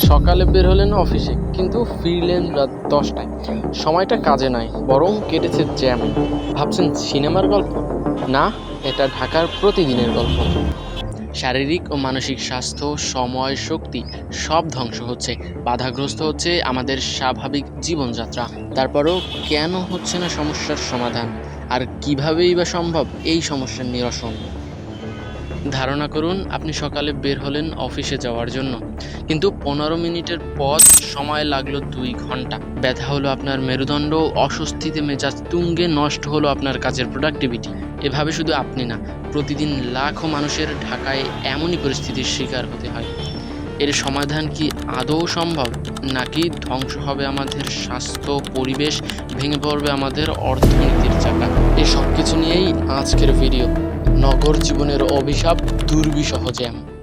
সকালে বের হলেন অফিসে, কিন্তু ফিরলেন রাত দশটায়। সময়টা কাজে নয় বরং কেটেছে জ্যাম। ভাবছেন সিনেমার গল্প? না, এটা ঢাকার প্রতিদিনের গল্প। শারীরিক ও মানসিক স্বাস্থ্য, সময়, শক্তি সব ধ্বংস হচ্ছে। বাধাগ্রস্ত হচ্ছে আমাদের স্বাভাবিক জীবনযাত্রা। তারপরও কেন হচ্ছে না সমস্যার সমাধান? আর কীভাবেই বা সম্ভব এই সমস্যার নিরসন? ধারণা করুন, আপনি সকালে বের হলেন অফিসে যাওয়ার জন্য। কিন্তু পনেরো মিনিটের পথ সময় লাগল দুই ঘণ্টা। ব্যথা হলো আপনার মেরুদণ্ড, অস্বস্তিতে মেজাজ তুঙ্গে নষ্ট হলো আপনার কাজের প্রোডাক্টিভিটি এভাবে শুধু আপনি না, প্রতিদিন লাখো মানুষের ঢাকায় এমনই পরিস্থিতির শিকার হতে হয়। এর সমাধান কি আদৌ সম্ভব? নাকি ধ্বংস হবে আমাদের স্বাস্থ্য, পরিবেশ, ভেঙে পড়বে আমাদের অর্থনীতির চাকা? এই সব কিছু নিয়েই আজকের ভিডিও। নগর জীবনের অভিশাপ দুর্বিষহ জ্যাম।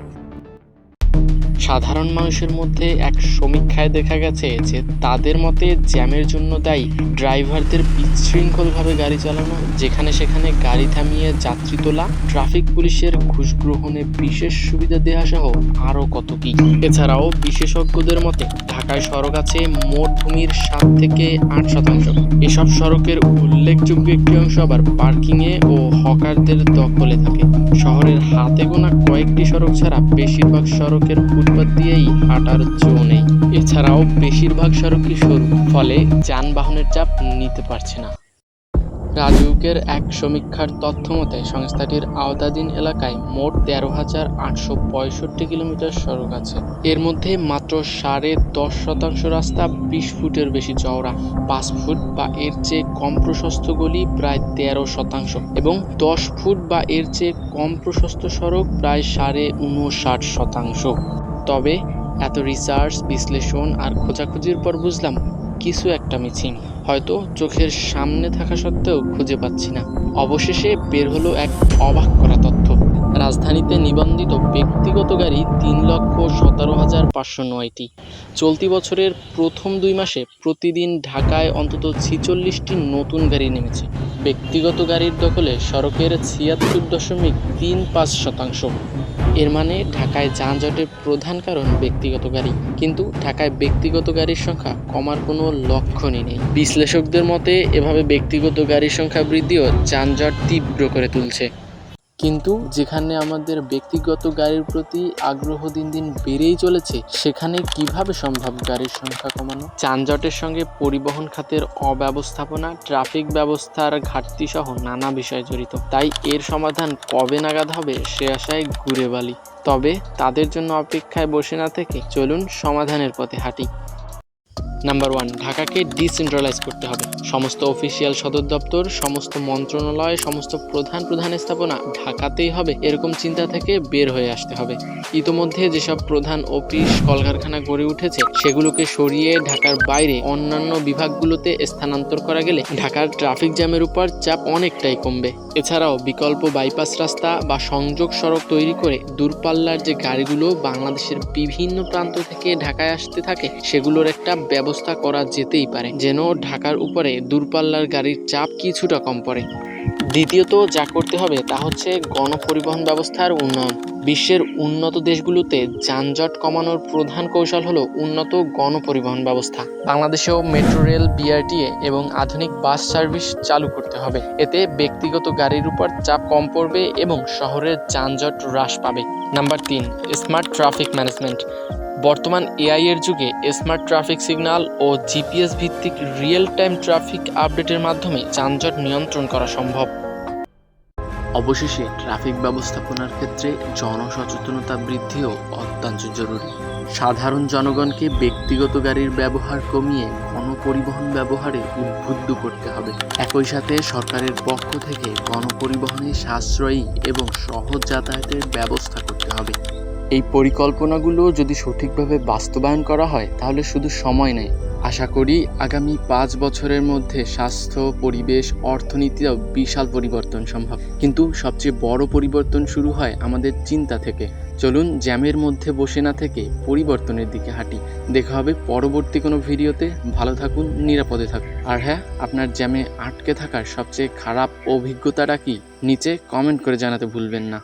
সাধারণ মানুষের মধ্যে এক সমীক্ষায় দেখা গেছে যে তাদের মতে জ্যামের জন্য দায়ী ড্রাইভারদের বিশৃঙ্খলভাবে গাড়ি চালানো, যেখানে সেখানে গাড়ি থামিয়ে যাত্রী তোলা, ট্রাফিক পুলিশের ঘুষ গ্রহণে বিশেষ সুবিধা দেওয়া সহ আরও কত কি। এছাড়াও বিশেষজ্ঞদের মতে ঢাকায় সড়ক আছে মোট ভূমির সাত থেকে আট শতাংশ। এসব সড়কের উল্লেখযোগ্য একটি অংশ আবার পার্কিংয়ে ও হকারদের দখলে থাকে। শহরের হাতে গোনা কয়েকটি সড়ক ছাড়া বেশিরভাগ সড়কের ফুটপাত দিয়েই হাঁটার জো নেই। এছাড়াও বেশিরভাগ সড়কই সরু, ফলে যানবাহনের চাপ নিতে পারছে না। রাজউকের এক সমীক্ষার তথ্য মতে, সংস্থাটির আওতাধীন এলাকায় মোট তেরো হাজার আটশো পঁয়ষট্টি কিলোমিটার সড়ক আছে। এর মধ্যে মাত্র সাড়ে দশ শতাংশ রাস্তা বিশ ফুটের বেশি চওড়া, পাঁচ ফুট বা এর চেয়ে কম প্রশস্ত গলি প্রায় তেরো শতাংশ এবং দশ ফুট বা এর চেয়ে কম প্রশস্ত সড়ক প্রায় সাড়ে উনষাট শতাংশ। তবে এত রিসার্চ বিশ্লেষণ আর খোঁজাখুঁজির পর বুঝলাম কিছু একটা মিছিং হয়তো চোখের সামনে থাকা সত্ত্বেও খুঁজে পাচ্ছি না। অবশেষে বের হলো এক অবাক করা তথ্য। রাজধানীতে নিবন্ধিত ব্যক্তিগত গাড়ি তিন লক্ষ সতেরো হাজার পাঁচশো নয়টি। চলতি বছরের প্রথম দুই মাসে প্রতিদিন ঢাকায় অন্তত ছিচল্লিশটি নতুন গাড়ি নেমেছে। ব্যক্তিগত গাড়ির দখলে সড়কের ছিয়াত্তর দশমিক তিন পাঁচ শতাংশ। এর মানে ঢাকায় যানজটের প্রধান কারণ ব্যক্তিগত গাড়ি। কিন্তু ঢাকায় ব্যক্তিগত গাড়ির সংখ্যা কমার কোনো লক্ষণই নেই। বিশ্লেষকদের মতে, এভাবে ব্যক্তিগত গাড়ির সংখ্যা বৃদ্ধিও যানজট তীব্র করে তুলছে। কিন্তু যেখানে আমাদের ব্যক্তিগত গাড়ির প্রতি আগ্রহ দিন দিন বেড়েই চলেছে, সেখানে কীভাবে সম্ভব গাড়ির সংখ্যা কমানো? যানজটের সঙ্গে পরিবহন খাতের অব্যবস্থাপনা, ট্রাফিক ব্যবস্থার ঘাটতি সহ নানা বিষয় জড়িত। তাই এর সমাধান কবে নাগাদ হবে সে আশায় ঘুরে বালি। তবে তাদের জন্য অপেক্ষায় বসে না থেকে চলুন সমাধানের পথে হাঁটি। নাম্বার ওয়ান ঢাকাকে ডিসেন্ট্রালাইজ করতে হবে। সমস্ত অফিসিয়াল সদর দপ্তর, সমস্ত মন্ত্রণালয়, সমস্ত প্রধান প্রধান স্থাপনা ঢাকাতেই হবে। এরকম চিন্তা থেকে বের হয়ে আসতে হবে। ইতোমধ্যে যেসব প্রধান অফিস কলকারখানা গড়ে উঠেছে, সেগুলোকে সরিয়ে ঢাকার বাইরে অন্যান্য বিভাগগুলোতে স্থানান্তর করা গেলে ঢাকার ট্রাফিক জ্যামের উপর চাপ অনেকটাই কমবে। এছাড়াও বিকল্প বাইপাস রাস্তা বা সংযোগ সড়ক তৈরি করে দূরপাল্লার যে গাড়িগুলো বাংলাদেশের বিভিন্ন প্রান্ত থেকে ঢাকায় আসতে থাকে, সেগুলোর একটা ব্যবস্থা করা যেতেই পারে, যেন ঢাকার উপরে দূরপাল্লার গাড়ির চাপ কিছুটা কম পড়ে। দ্বিতীয়ত যা করতে হবে তা হচ্ছে গণপরিবহন ব্যবস্থার উন্নয়ন। বিশ্বের উন্নত দেশগুলোতে যানজট কমানোর প্রধান কৌশল হলো উন্নত গণপরিবহন ব্যবস্থা। বাংলাদেশেও মেট্রো রেল বিআরটিএ এবং আধুনিক বাস সার্ভিস চালু করতে হবে। এতে ব্যক্তিগত গাড়ির উপর চাপ কম পড়বে এবং শহরের যানজট হ্রাস পাবে। নাম্বার তিন, স্মার্ট ট্রাফিক ম্যানেজমেন্ট। বর্তমান এআই এর যুগে স্মার্ট ট্রাফিক সিগন্যাল ও জিপিএস ভিত্তিক রিয়েল টাইম ট্রাফিক আপডেটের মাধ্যমে যানজট নিয়ন্ত্রণ করা সম্ভব। অবশেষে ট্রাফিক ব্যবস্থাপনার ক্ষেত্রে জনসচেতনতা বৃদ্ধিও অত্যন্ত জরুরি। সাধারণ জনগণকে ব্যক্তিগত গাড়ির ব্যবহার কমিয়ে গণপরিবহন ব্যবহারে উদ্বুদ্ধ করতে হবে। একই সাথে সরকারের পক্ষ থেকে গণপরিবহনে সাশ্রয়ী এবং সহজ যাতায়াতের ব্যবস্থা করতে হবে। এই পরিকল্পনাগুলো যদি সঠিকভাবে বাস্তবায়ন করা হয়, তাহলে শুধু সময় নেই। আশা করি আগামী পাঁচ বছরের মধ্যে স্বাস্থ্য, পরিবেশ অর্থনীতিও বিশাল পরিবর্তন সম্ভব। কিন্তু সবচেয়ে বড় পরিবর্তন শুরু হয় আমাদের চিন্তা থেকে। চলুন জ্যামের মধ্যে বসে না থেকে পরিবর্তনের দিকে হাঁটি। দেখা হবে পরবর্তী কোনো ভিডিওতে। ভালো থাকুন, নিরাপদে থাকুন। আর হ্যাঁ আপনার জ্যামে আটকে থাকার সবচেয়ে খারাপ অভিজ্ঞতাটা কি? নিচে কমেন্ট করে জানাতে ভুলবেন না।